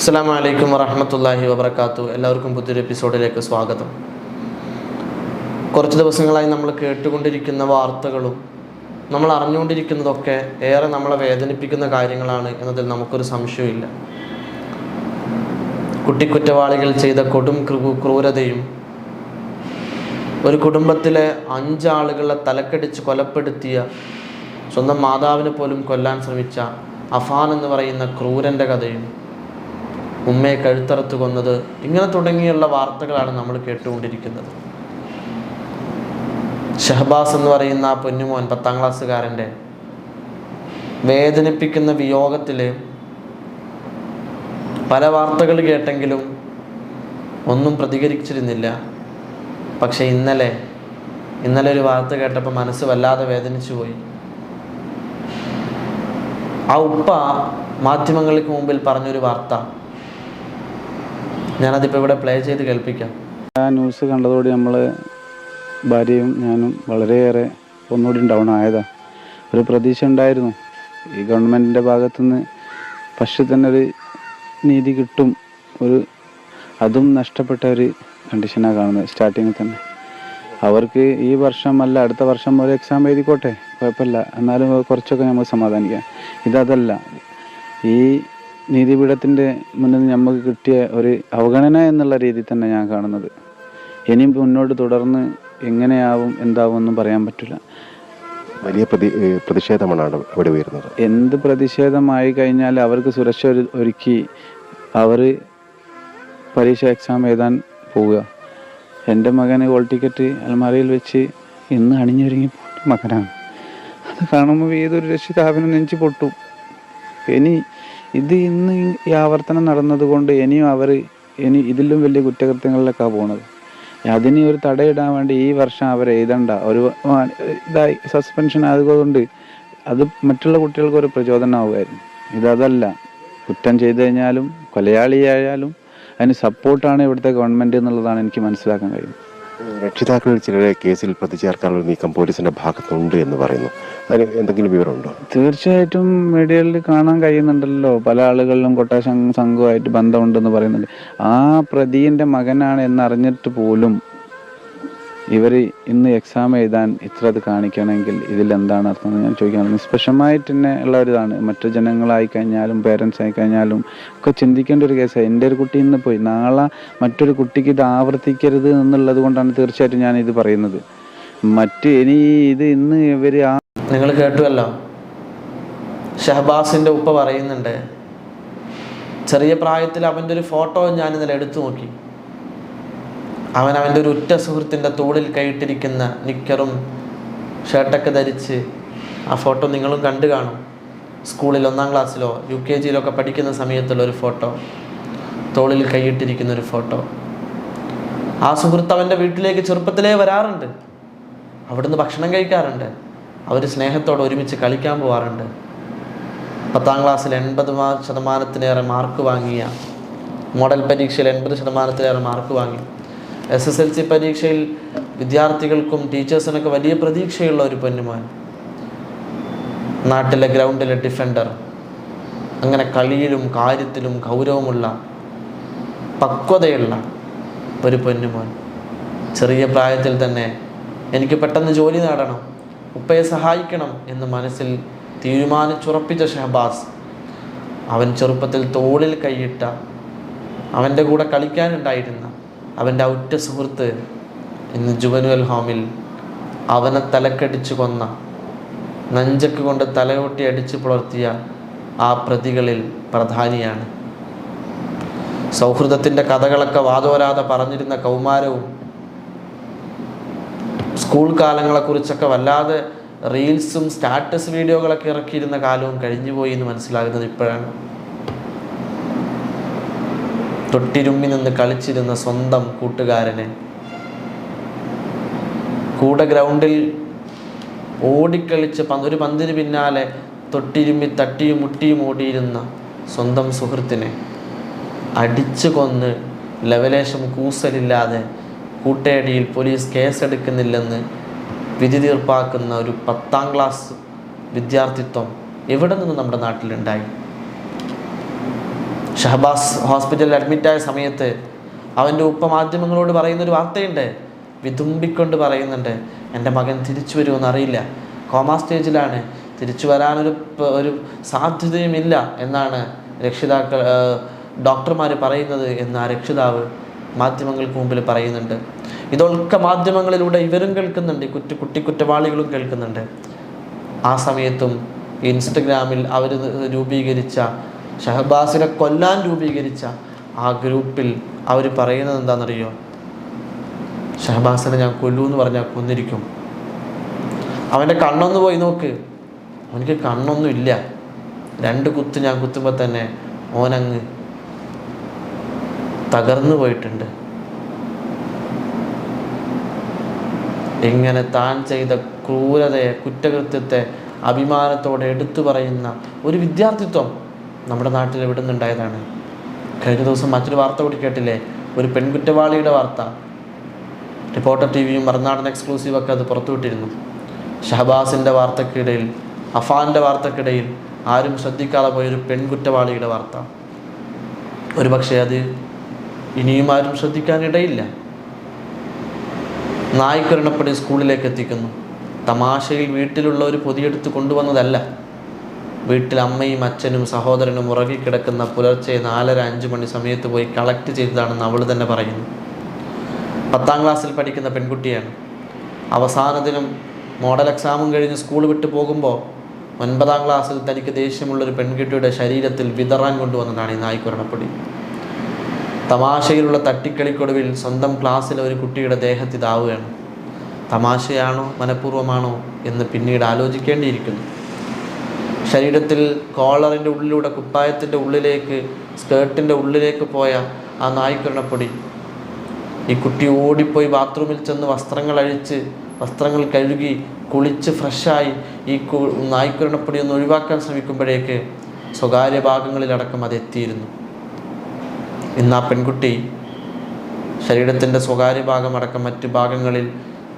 അസ്സാം വലൈക്കും വറഹമത്തല്ലാഹി വബർക്കാത്തു എല്ലാവർക്കും പുതിയൊരു എപ്പിസോഡിലേക്ക് സ്വാഗതം. കുറച്ച് ദിവസങ്ങളായി നമ്മൾ കേട്ടുകൊണ്ടിരിക്കുന്ന വാർത്തകളും നമ്മൾ അറിഞ്ഞുകൊണ്ടിരിക്കുന്നതൊക്കെ ഏറെ നമ്മളെ വേദനിപ്പിക്കുന്ന കാര്യങ്ങളാണ് എന്നതിൽ നമുക്കൊരു സംശയമില്ല കുട്ടിക്കുറ്റവാളികൾ ചെയ്ത കൊടും ക്രൂരതയും ഒരു കുടുംബത്തിലെ അഞ്ചാളുകളെ തലക്കടിച്ച് കൊലപ്പെടുത്തിയ സ്വന്തം മാതാവിനെ പോലും കൊല്ലാൻ ശ്രമിച്ച അഫാൻ എന്ന് പറയുന്ന ക്രൂരന്റെ കഥയും ഉമ്മയെ കഴുത്തറത്ത് കൊന്നത്. ഇങ്ങനെ തുടങ്ങിയുള്ള വാർത്തകളാണ് നമ്മൾ കേട്ടുകൊണ്ടിരിക്കുന്നത്. ഷഹബാസ് എന്ന് പറയുന്ന ആ പൊന്നുമോൻ പത്താം ക്ലാസ്സുകാരന്റെ വേദനിപ്പിക്കുന്ന വിയോഗത്തിൽ പല വാർത്തകൾ കേട്ടെങ്കിലും ഒന്നും പ്രതികരിച്ചിരുന്നില്ല. പക്ഷെ ഇന്നലെ ഇന്നലെ ഒരു വാർത്ത കേട്ടപ്പോൾ മനസ്സ് വല്ലാതെ വേദനിച്ചു പോയി. ആ ഉപ്പ മാധ്യമങ്ങൾക്ക് മുമ്പിൽ പറഞ്ഞൊരു വാർത്ത. ഞാനതിപ്പോൾ ഇവിടെ പ്ലേ ചെയ്ത് കേൾപ്പിക്കാം. ആ ന്യൂസ് കണ്ടതോടെ നമ്മൾ ഭാര്യയും ഞാനും വളരെയേറെ ഒന്നുകൂടി ഡൗൺ ആയതാ. ഒരു പ്രതീക്ഷ ഉണ്ടായിരുന്നു. ഈ ഗവൺമെന്റിന്റെ ഭാഗത്തുനിന്ന് പക്ഷെ തന്നെ ഒരു നീതി കിട്ടും ഒരു അതും നഷ്ടപ്പെട്ട ഒരു കണ്ടീഷനാണ് കാണുന്നത് സ്റ്റാർട്ടിങ്ങിൽ തന്നെ. അവർക്ക് ഈ വർഷം അല്ല അടുത്ത വർഷം ഒരു എക്സാം എഴുതിക്കോട്ടെ? കുഴപ്പമില്ല. എന്നാലും കുറച്ചൊക്കെ നമുക്ക് സമാധാനിക്കാം. ഇതതല്ല. ഈ നീതിപീഠത്തിന്റെ മുന്നിൽ നമുക്ക് കിട്ടിയ ഒരു അവഗണന എന്നുള്ള രീതിയിൽ തന്നെ ഞാൻ കാണുന്നത്. ഇനി മുന്നോട്ട് തുടർന്ന് എങ്ങനെയാവും എന്താവും ഒന്നും പറയാൻ പറ്റില്ല. വലിയ പ്രതി പ്രതിഷേധമാണ് അവിടെ വരുന്നത് ഉയരുന്നത്. എന്ത് പ്രതിഷേധമായി കഴിഞ്ഞാൽ അവർക്ക് സുരക്ഷ ഒരു- ഒരുക്കി അവർ പരീക്ഷ എക്സാം എഴുതാൻ പോവുക. എന്റെ മകന് ഹോൾ ടിക്കറ്റ് അൽമാരയിൽ വെച്ച് ഇന്ന് അണിഞ്ഞൊരുങ്ങി മകനാണ്. അത് കാണുമ്പോൾ ഏതൊരു രക്ഷിതാവിനും നെഞ്ചു പൊട്ടും. ഇനി ഇത് ഇന്ന് ഈ ആവർത്തനം നടന്നതുകൊണ്ട് ഇനിയും അവർ ഇനി ഇതിലും വലിയ കുറ്റകൃത്യങ്ങളിലേക്കാണ് പോണത്. അതിന് ഒരു തടയിടാൻ വേണ്ടി ഈ വർഷം അവർ എഴുതണ്ട. ഒരു ഇതായി സസ്പെൻഷൻ ആയതുകൊണ്ട് അത് മറ്റുള്ള കുട്ടികൾക്ക് ഒരു പ്രചോദനമാവുമായിരുന്നു ഇതല്ല കുറ്റം ചെയ്തു കഴിഞ്ഞാലും കൊലയാളിയായാലും അതിന് സപ്പോർട്ടാണ് ഇവിടുത്തെ ഗവൺമെന്റ് എന്നുള്ളതാണ് എനിക്ക് മനസ്സിലാക്കാൻ കഴിയുന്നത്. രക്ഷിതാക്കളിൽ ചിലരെ കേസിൽ പ്രതിചേർക്കാനുള്ള നീക്കം പോലീസിന്റെ ഭാഗത്തുണ്ട് എന്ന് പറയുന്നു. എന്തെങ്കിലും വിവരമുണ്ടോ? തീർച്ചയായിട്ടും മീഡിയയിൽ കാണാൻ കഴിയുന്നുണ്ടല്ലോ. പല ആളുകളിലും കൊട്ടേഷൻ സംഘവുമായിട്ട് ബന്ധമുണ്ടെന്ന് പറയുന്നുണ്ട്. ആ പ്രതിന്റെ മകനാണ് എന്നറിഞ്ഞിട്ട് പോലും ഇവർ ഇന്ന് എക്സാം എഴുതാൻ ഇത്ര അത് കാണിക്കണമെങ്കിൽ ഇതിൽ എന്താണ് അർത്ഥം ഞാൻ ചോദിക്കാൻ നിഷ്പക്ഷമായിട്ട് തന്നെ ഉള്ള ഒരിതാണ് മറ്റു ജനങ്ങളായി കഴിഞ്ഞാലും പേരൻസ് ആയി കഴിഞ്ഞാലും ഒക്കെ ചിന്തിക്കേണ്ട ഒരു കേസാണ് എന്റെ ഒരു കുട്ടി ഇന്ന് പോയി. നാളെ മറ്റൊരു കുട്ടിക്ക് ഇത് ആവർത്തിക്കരുത് എന്നുള്ളത് കൊണ്ടാണ് തീർച്ചയായിട്ടും ഞാൻ ഇത് പറയുന്നത്. മറ്റ് ഇനി ഇത് ഇന്ന് ഇവർ ആ നിങ്ങൾ കേട്ടുവല്ലോ. ഷഹബാസിന്റെ ഉപ്പ പറയുന്നുണ്ട് ചെറിയ പ്രായത്തിൽ അവന്റെ ഒരു ഫോട്ടോ ഞാൻ ഇന്നലെ എടുത്തു നോക്കി. അവൻ അവന്റെ ഒരു ഉറ്റ സുഹൃത്തിന്റെ തോളിൽ കൈയിട്ടിരിക്കുന്ന നിക്കറും ഷർട്ടൊക്കെ ധരിച്ച് ആ ഫോട്ടോ നിങ്ങളും കണ്ടു കാണും. സ്കൂളിൽ ഒന്നാം ക്ലാസ്സിലോ യു കെ ജിയിലൊക്കെ പഠിക്കുന്ന സമയത്തുള്ള ഒരു ഫോട്ടോ തോളിൽ കൈയിട്ടിരിക്കുന്ന ഒരു ഫോട്ടോ. ആ സുഹൃത്ത് അവന്റെ വീട്ടിലേക്ക് ചെറുപ്പത്തിലേ വരാറുണ്ട്. അവിടുന്ന് ഭക്ഷണം കഴിക്കാറുണ്ട്. അവർ സ്നേഹത്തോടെ ഒരുമിച്ച് കളിക്കാൻ പോവാറുണ്ട്. പത്താം ക്ലാസ്സിൽ എൺപത് ശതമാനത്തിലേറെ മാർക്ക് വാങ്ങിയ മോഡൽ പരീക്ഷയിൽ എൺപത് ശതമാനത്തിലേറെ മാർക്ക് വാങ്ങി. എസ് എസ് എൽ സി പരീക്ഷയിൽ വിദ്യാർത്ഥികൾക്കും ടീച്ചേഴ്സിനൊക്കെ വലിയ പ്രതീക്ഷയുള്ള ഒരു പൊന്നുമോൻ. നാട്ടിലെ ഗ്രൗണ്ടിലെ ഡിഫൻഡർ അങ്ങനെ കളിയിലും കാര്യത്തിലും ഗൗരവമുള്ള പക്വതയുള്ള ഒരു പൊന്നുമോൻ. ചെറിയ പ്രായത്തിൽ തന്നെ എനിക്ക് പെട്ടെന്ന് ജോലി നേടണം. ഉപ്പയെ സഹായിക്കണം എന്ന് മനസ്സിൽ തീരുമാനിച്ചുറപ്പിച്ച ഷഹബാസ് അവൻ ചെറുപ്പത്തിൽ തോളിൽ കൈയിട്ട അവന്റെ കൂടെ കളിക്കാനുണ്ടായിരുന്ന അവന്റെ ഉറ്റ സുഹൃത്ത് ഇന്ന് ജുവനുവൽ ഹോമിൽ അവനെ തലക്കടിച്ചു കൊന്ന നെഞ്ചക്ക് കൊണ്ട് തലയൊട്ടി അടിച്ചു പുലർത്തിയ ആ പ്രതികളിൽ പ്രധാനിയാണ്. സൗഹൃദത്തിന്റെ കഥകളൊക്കെ വാതോരാതെ പറഞ്ഞിരുന്ന കൗമാരവും സ്കൂൾ കാലങ്ങളെക്കുറിച്ചൊക്കെ വല്ലാതെ റീൽസും സ്റ്റാറ്റസ് വീഡിയോകളൊക്കെ ഇറക്കിയിരുന്ന കാലവും കഴിഞ്ഞുപോയി എന്ന് മനസ്സിലാകുന്നത് ഇപ്പോഴാണ്. തൊട്ടിരുമ്മി നിന്ന് കളിച്ചിരുന്ന സ്വന്തം കൂട്ടുകാരനെ. കൂടെ ഗ്രൗണ്ടിൽ ഓടിക്കളിച്ച് ഒരു പന്തിന് പിന്നാലെ തൊട്ടിരുമ്മി തട്ടിയും മുട്ടിയും ഓടിയിരുന്ന സ്വന്തം സുഹൃത്തിനെ അടിച്ചു കൊന്ന് ലവലേശം കൂസലില്ലാതെ കൂട്ടയടിയിൽ പോലീസ് കേസെടുക്കുന്നില്ലെന്ന് വിധി തീർപ്പാക്കുന്ന ഒരു പത്താം ക്ലാസ് വിദ്യാർത്ഥിത്വം എവിടെ നിന്ന് നമ്മുടെ നാട്ടിലുണ്ടായി? ഷഹബാസ് ഹോസ്പിറ്റലിൽ അഡ്മിറ്റായ സമയത്ത് അവന്റെ ഉപ്പ മാധ്യമങ്ങളോട് പറയുന്നൊരു വാർത്തയുണ്ട്. വിതുമ്പിക്കൊണ്ട് പറയുന്നുണ്ട് എന്റെ മകൻ തിരിച്ചു വരുമെന്ന് അറിയില്ല. കോമാ സ്റ്റേജിലാണ്. തിരിച്ചു വരാനൊരു ഒരു സാധ്യതയുമില്ല എന്നാണ് രക്ഷിതാക്കൾ ഡോക്ടർമാർ പറയുന്നത് എന്ന് ആ രക്ഷിതാവ് മാധ്യമങ്ങൾക്ക് മുമ്പിൽ പറയുന്നുണ്ട്. ഇതൊക്കെ മാധ്യമങ്ങളിലൂടെ ഇവരും കേൾക്കുന്നുണ്ട്. കുറ്റ കുട്ടി കുറ്റവാളികളും കേൾക്കുന്നുണ്ട്. ആ സമയത്തും ഇൻസ്റ്റഗ്രാമിൽ അവർ രൂപീകരിച്ച ഷഹബാസിനെ കൊല്ലാൻ രൂപീകരിച്ച ആ ഗ്രൂപ്പിൽ അവർ പറയുന്നത് എന്താണെന്നറിയോ? ഷഹബാസിനെ ഞാൻ കൊല്ലൂ എന്ന് പറഞ്ഞാൽ കൊന്നിരിക്കും. അവന്റെ കണ്ണൊന്ന് പോയി നോക്ക്. അവനിക്ക് കണ്ണൊന്നുമില്ല. രണ്ട് കുത്ത് ഞാൻ കുത്തുമ്പോൾ തന്നെ ഓനങ്ങ് തകർന്നു പോയിട്ടുണ്ട്. ഇങ്ങനെ താൻ ചെയ്ത ക്രൂരതയെ കുറ്റകൃത്യത്തെ അഭിമാനത്തോടെ എടുത്തു പറയുന്ന ഒരു വിദ്യാർത്ഥിത്വം നമ്മുടെ നാട്ടിൽ എവിടെ നിന്നുണ്ടായതാണ് കഴിഞ്ഞ ദിവസം മറ്റൊരു വാർത്ത കൂടി കേട്ടില്ലേ? ഒരു പെൺകുറ്റവാളിയുടെ വാർത്ത. റിപ്പോർട്ടർ ടി വിയും മറുനാടൻ എക്സ്ക്ലൂസീവ് ഒക്കെ അത് പുറത്തുവിട്ടിരുന്നു ഷഹബാസിന്റെ വാർത്തക്കിടയിൽ അഫാന്റെ വാർത്തക്കിടയിൽ ആരും ശ്രദ്ധിക്കാതെ പോയൊരു പെൺകുറ്റവാളിയുടെ വാർത്ത. ഒരുപക്ഷെ അത് ഇനിയും ആരും ശ്രദ്ധിക്കാനിടയില്ല. നായ്ക്കൊരെണ്ണപ്പടി സ്കൂളിലേക്ക് എത്തിക്കുന്നു. തമാശയിൽ വീട്ടിലുള്ള ഒരു പൊതിയെടുത്ത് കൊണ്ടുവന്നതല്ല. വീട്ടിൽ അമ്മയും അച്ഛനും സഹോദരനും ഉറങ്ങിക്കിടക്കുന്ന പുലർച്ചെ നാലര അഞ്ച് മണി സമയത്ത് പോയി കളക്ട് ചെയ്തതാണെന്ന് അവൾ തന്നെ പറയുന്നു. പത്താം ക്ലാസ്സിൽ പഠിക്കുന്ന പെൺകുട്ടിയാണ്. അവസാന ദിനം മോഡൽ എക്സാമും കഴിഞ്ഞ് സ്കൂൾ വിട്ട് പോകുമ്പോൾ ഒൻപതാം ക്ലാസ്സിൽ തനിക്ക് ദേഷ്യമുള്ളൊരു പെൺകുട്ടിയുടെ ശരീരത്തിൽ വിതറാൻ കൊണ്ടുവന്നതാണ് ഈ നായ്ക്കുരണപ്പൊടി തമാശയിലുള്ള തട്ടിക്കളിക്കൊടുവിൽ സ്വന്തം ക്ലാസ്സിലെ ഒരു കുട്ടിയുടെ ദേഹത്ത് ഇതാവുകയാണ് തമാശയാണോ മനഃപൂർവമാണോ എന്ന് പിന്നീട് ആലോചിക്കേണ്ടിയിരിക്കുന്നു. ശരീരത്തിൽ കോളറിന്റെ ഉള്ളിലൂടെ കുപ്പായത്തിന്റെ ഉള്ളിലേക്ക് സ്കേർട്ടിന്റെ ഉള്ളിലേക്ക് പോയ ആ നായ്ക്കുരണപ്പൊടി ഈ കുട്ടി ഓടിപ്പോയി ബാത്റൂമിൽ ചെന്ന് വസ്ത്രങ്ങൾ അഴിച്ച് വസ്ത്രങ്ങൾ കഴുകി കുളിച്ച് ഫ്രഷായി ഈ നായ്ക്കുരണപ്പൊടി ഒന്ന് ഒഴിവാക്കാൻ ശ്രമിക്കുമ്പോഴേക്ക് സ്വകാര്യ ഭാഗങ്ങളിലടക്കം അത് എത്തിയിരുന്നു ഇന്ന് ആ പെൺകുട്ടി ശരീരത്തിന്റെ സ്വകാര്യ ഭാഗമടക്കം മറ്റ് ഭാഗങ്ങളിൽ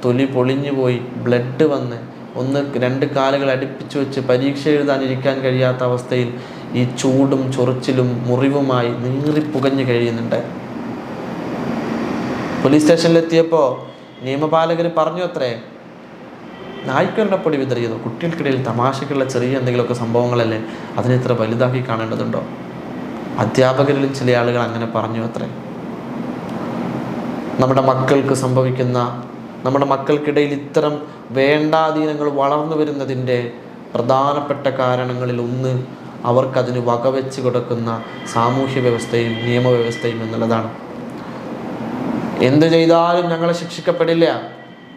തൊലി പൊളിഞ്ഞു പോയി ബ്ലഡ് വന്ന് ഒന്ന് രണ്ട് കാലുകൾ അടുപ്പിച്ച് വെച്ച് പരീക്ഷ എഴുതാനിരിക്കാൻ കഴിയാത്ത അവസ്ഥയിൽ ഈ ചൂടും ചൊറിച്ചിലും മുറിവുമായി നീറിപ്പുകഞ്ഞു കഴിയുന്നുണ്ട്. പോലീസ് സ്റ്റേഷനിലെത്തിയപ്പോൾ നിയമപാലകർ പറഞ്ഞു അത്രേ. നായ്ക്കരണപ്പൊടി വിതറിയതോ കുട്ടികൾക്കിടയിൽ തമാശക്കുള്ള ചെറിയ എന്തെങ്കിലുമൊക്കെ സംഭവങ്ങളല്ലേ അതിനെ ഇത്ര വലുതാക്കി കാണേണ്ടതുണ്ടോ? അധ്യാപകരിലും ചില ആളുകൾ അങ്ങനെ പറഞ്ഞു അത്രേ. നമ്മുടെ മക്കൾക്ക് സംഭവിക്കുന്ന നമ്മുടെ മക്കൾക്കിടയിൽ ഇത്തരം വേണ്ടാധീനങ്ങൾ വളർന്നു വരുന്നതിന്റെ പ്രധാനപ്പെട്ട കാരണങ്ങളിൽ ഒന്ന് അവർക്കതിന് വകവെച്ച് കൊടുക്കുന്ന സാമൂഹ്യ വ്യവസ്ഥയും നിയമവ്യവസ്ഥയും എന്നുള്ളതാണ്. എന്ത് ചെയ്താലും ഞങ്ങളെ ശിക്ഷിക്കപ്പെടില്ല.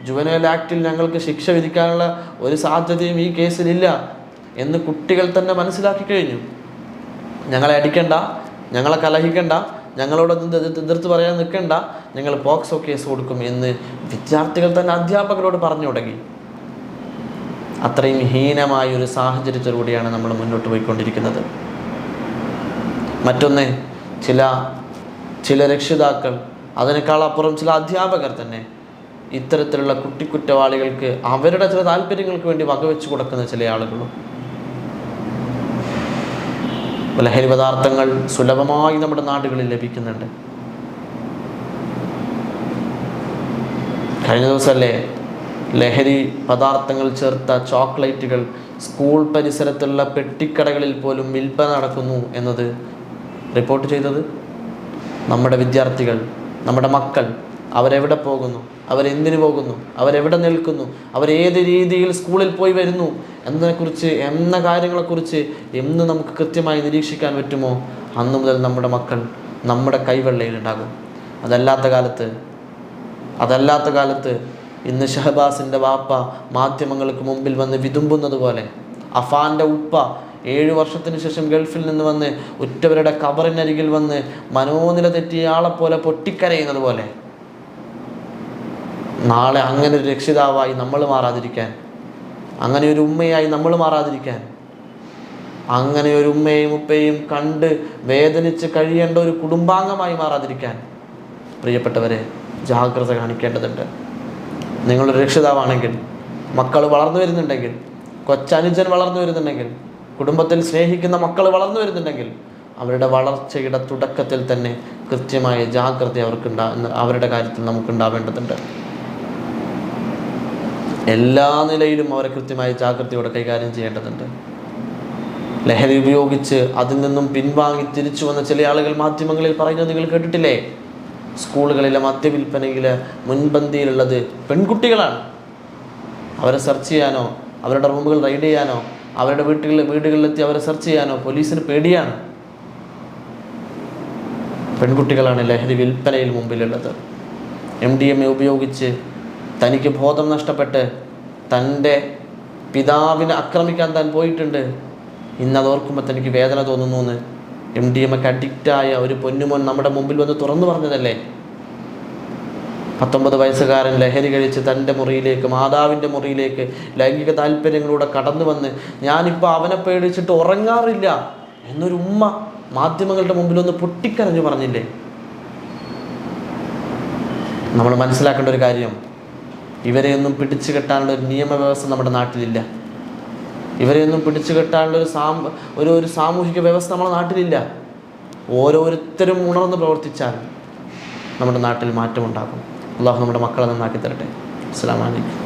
ജുവനൽ ആക്ടിൽ ഞങ്ങൾക്ക് ശിക്ഷ വിധിക്കാനുള്ള ഒരു സാധ്യതയും ഈ കേസിലില്ല എന്ന് കുട്ടികൾ തന്നെ മനസ്സിലാക്കി കഴിഞ്ഞു. ഞങ്ങളെ അടിക്കണ്ട ഞങ്ങളെ കലഹിക്കണ്ട ഞങ്ങളോട് എതിർത്ത് പറയാൻ നിൽക്കണ്ട. ഞങ്ങൾ പോക്സോ കേസ് കൊടുക്കും എന്ന് വിദ്യാർത്ഥികൾ തന്നെ അധ്യാപകരോട് പറഞ്ഞു തുടങ്ങി. അത്രയും ഹീനമായ ഒരു സാഹചര്യത്തിലൂടെയാണ് നമ്മൾ മുന്നോട്ട് പോയിക്കൊണ്ടിരിക്കുന്നത്. മറ്റൊന്ന് ചില ചില രക്ഷിതാക്കൾ അതിനേക്കാൾ അപ്പുറം ചില അധ്യാപകർ തന്നെ ഇത്തരത്തിലുള്ള കുട്ടിക്കുറ്റവാളികൾക്ക് അവരുടെ ചില താല്പര്യങ്ങൾക്ക് വേണ്ടി വകവെച്ച് കൊടുക്കുന്ന ചില ആളുകളും ലഹരി പദാർത്ഥങ്ങൾ സുലഭമായി നമ്മുടെ നാടുകളിൽ ലഭിക്കുന്നുണ്ട്. കഴിഞ്ഞ ദിവസമല്ലേ ലഹരി പദാർത്ഥങ്ങൾ ചേർത്ത ചോക്ലേറ്റുകൾ സ്കൂൾ പരിസരത്തുള്ള പെട്ടിക്കടകളിൽ പോലും വിൽപ്പന നടക്കുന്നു എന്നത് റിപ്പോർട്ട് ചെയ്തത്? നമ്മുടെ വിദ്യാർത്ഥികൾ നമ്മുടെ മക്കൾ അവരെവിടെ പോകുന്നു? അവരെന്തിനു പോകുന്നു? അവരെവിടെ നിൽക്കുന്നു? അവരേത് രീതിയിൽ സ്കൂളിൽ പോയി വരുന്നു? എന്നതിനെക്കുറിച്ച് എന്ന കാര്യങ്ങളെക്കുറിച്ച് എന്ന് നമുക്ക് കൃത്യമായി നിരീക്ഷിക്കാൻ പറ്റുമോ? അന്നു മുതൽ നമ്മുടെ മക്കൾ നമ്മുടെ കൈവെള്ളയിലുണ്ടാകും. അതല്ലാത്ത കാലത്ത് അതല്ലാത്ത കാലത്ത് ഇന്ന് ഷഹബാസിന്റെ വാപ്പ മാധ്യമങ്ങൾക്ക് മുമ്പിൽ വന്ന് വിതുമ്പുന്നത് പോലെ അഫാന്റെ ഉപ്പ ഏഴു വർഷത്തിന് ശേഷം ഗൾഫിൽ നിന്ന് വന്ന് ഉറ്റവരുടെ കബറിനരികിൽ വന്ന് മനോനില തെറ്റിയ ആളെപ്പോലെ പൊട്ടിക്കരയുന്നത് പോലെ നാളെ അങ്ങനെ ഒരു രക്ഷിതാവായി നമ്മൾ മാറാതിരിക്കാൻ അങ്ങനെ ഒരു ഉമ്മയായി നമ്മൾ മാറാതിരിക്കാൻ അങ്ങനെ ഒരു ഉമ്മയും ഉപ്പയും കണ്ട് വേദനിച്ച് കഴിയേണ്ട ഒരു കുടുംബാംഗമായി മാറാതിരിക്കാൻ പ്രിയപ്പെട്ടവരെ ജാഗ്രത കാണിക്കേണ്ടതുണ്ട്. നിങ്ങളൊരു രക്ഷിതാവാണെങ്കിൽ മക്കൾ വളർന്നു വരുന്നുണ്ടെങ്കിൽ കൊച്ചനുജൻ വളർന്നു വരുന്നുണ്ടെങ്കിൽ കുടുംബത്തിൽ സ്നേഹിക്കുന്ന മക്കൾ വളർന്നു വരുന്നുണ്ടെങ്കിൽ അവരുടെ വളർച്ചയുടെ തുടക്കത്തിൽ തന്നെ കൃത്യമായ ജാഗ്രത അവർക്കുണ്ടാ അവരുടെ കാര്യത്തിൽ നമുക്കുണ്ടാവേണ്ടതുണ്ട്. എല്ലാ നിലയിലും അവരെ കൃത്യമായ ജാഗ്രതയോടെ കൈകാര്യം ചെയ്യേണ്ടതുണ്ട്. ലഹരി ഉപയോഗിച്ച് അതിൽ നിന്നും പിൻവാങ്ങി തിരിച്ചു വന്ന ചില ആളുകൾ മാധ്യമങ്ങളിൽ പറയുന്നത് നിങ്ങൾ കേട്ടിട്ടില്ലേ? സ്കൂളുകളിലെ മദ്യവിൽപ്പനയിൽ മുൻപന്തിയിലുള്ളത് പെൺകുട്ടികളാണ്. അവരെ സെർച്ച് ചെയ്യാനോ അവരുടെ റൂമുകൾ റൈഡ് ചെയ്യാനോ അവരുടെ വീട്ടുകളിൽ വീടുകളിലെത്തി അവരെ സെർച്ച് ചെയ്യാനോ പോലീസിന് പേടിയാണ്. പെൺകുട്ടികളാണ് ലഹരി വിൽപ്പനയിൽ മുമ്പിലുള്ളത്. എം ഡി എം എ ഉപയോഗിച്ച് തനിക്ക് ബോധം നഷ്ടപ്പെട്ട് തന്റെ പിതാവിനെ ആക്രമിക്കാൻ താൻ പോയിട്ടുണ്ട്. ഇന്നത് ഓർക്കുമ്പോൾ തനിക്ക് വേദന തോന്നുന്നു എന്ന് എം ഡി എം ഒക്കെ അഡിക്റ്റായ ഒരു പൊന്നുമോൻ നമ്മുടെ മുമ്പിൽ വന്ന് തുറന്നു പറഞ്ഞതല്ലേ? പത്തൊമ്പത് വയസ്സുകാരൻ ലഹരി കഴിച്ച് തന്റെ മുറിയിലേക്ക് മാതാവിന്റെ മുറിയിലേക്ക് ലൈംഗിക താല്പര്യങ്ങളിലൂടെ കടന്നു വന്ന് ഞാനിപ്പോൾ അവനെ പേടിച്ചിട്ട് ഉറങ്ങാറില്ല എന്നൊരു ഉമ്മ മാധ്യമങ്ങളുടെ മുമ്പിൽ ഒന്ന് പൊട്ടിക്കരഞ്ഞു പറഞ്ഞില്ലേ? നമ്മൾ മനസ്സിലാക്കേണ്ട ഒരു കാര്യം ഇവരെയൊന്നും പിടിച്ചു കെട്ടാനുള്ള ഒരു നിയമവ്യവസ്ഥ നമ്മുടെ നാട്ടിലില്ല. ഇവരെയൊന്നും പിടിച്ചു കെട്ടാനുള്ള ഒരു സാം ഒരു ഒരു സാമൂഹിക വ്യവസ്ഥ നമ്മുടെ നാട്ടിലില്ല. ഓരോരുത്തരും ഉണർന്ന് പ്രവർത്തിച്ചാൽ നമ്മുടെ നാട്ടിൽ മാറ്റമുണ്ടാകും. അള്ളാഹു നമ്മുടെ മക്കളെ നന്നാക്കി തരട്ടെ. അസ്സാം വലൈക്കും